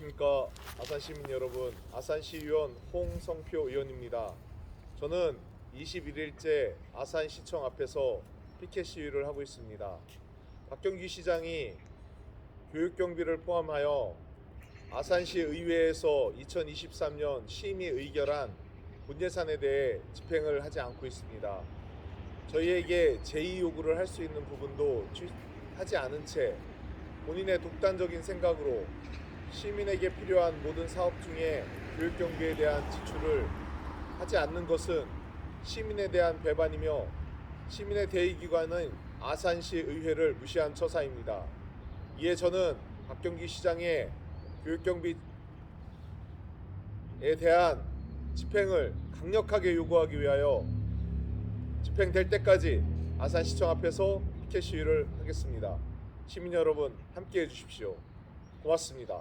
안녕하십니까. 아산시민 여러분 아산시 의원 홍성표 의원입니다. 저는 21일째 아산시청 앞에서 피켓 시위를 하고 있습니다. 박경기 시장이 교육경비를 포함하여 아산시 의회에서 2023년 심의 의결한 본예산에 대해 집행을 하지 않고 있습니다. 저희에게 제2 요구를 할 수 있는 부분도 취- 하지 않은 채 본인의 독단적인 생각으로 시민에게 필요한 모든 사업 중에 교육 경비에 대한 지출을 하지 않는 것은 시민에 대한 배반이며 시민의 대의기관은 아산시 의회를 무시한 처사입니다. 이에 저는 박경기 시장의 교육 경비에 대한 집행을 강력하게 요구하기 위하여 집행될 때까지 아산시청 앞에서 피켓 시위를 하겠습니다. 시민 여러분 함께 해 주십시오. 고맙습니다.